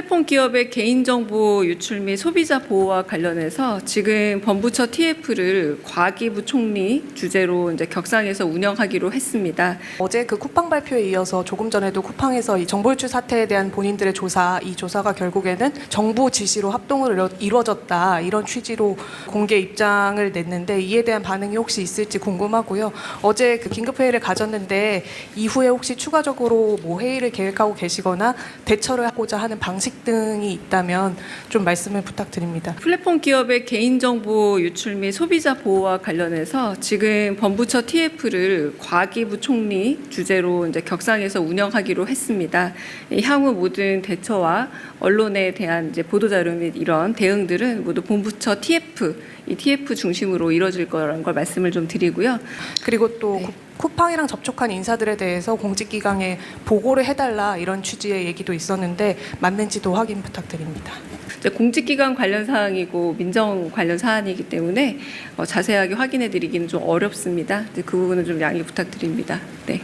플랫폼 기업의 개인정보 유출 및 소비자 보호와 관련해서 지금 범부처 TF를 과기부 총리 주재로 이제 격상해서 운영하기로 했습니다. 어제 그 쿠팡 발표에 이어서 조금 전에도 쿠팡에서 이 정보 유출 사태에 대한 본인들의 조사, 이 조사가 결국에는 정부 지시로 이뤄- 이루어졌다 이런 취지로 공개 입장을 냈는데 이에 대한 반응이 혹시 있을지 궁금하고요. 어제 그 긴급 회의를 가졌는데 이후에 혹시 추가적으로 뭐 회의를 계획하고 계시거나 대처를 하고자 하는 방식 등이 있다면 좀 말씀을 부탁드립니다. 플랫폼 기업의 개인정보 유출 및 소비자 보호와 관련해서 지금 범부처 TF를 과기부 총리 주재로 이제 격상해서 운영하기로 했습니다. 이 향후 모든 대처와 언론에 대한 이제 보도자료 및 이런 대응들은 모두 본부처 TF 이 TF 중심으로 이루어질 거라는 걸 말씀을 좀 드리고요. 그리고 또 네. 쿠- 쿠팡이랑 접촉한 인사들에 대해서 공직기강에 보고를 해달라 이런 취지의 얘기도 있었는데 맞는지도 확인 부탁드립니다. 공직기관 관련 사항이고 민정 관련 사안이기 때문에 어, 자세하게 확인해 드리기는 좀 어렵습니다. 그 부분은 좀 양해 부탁드립니다. 네.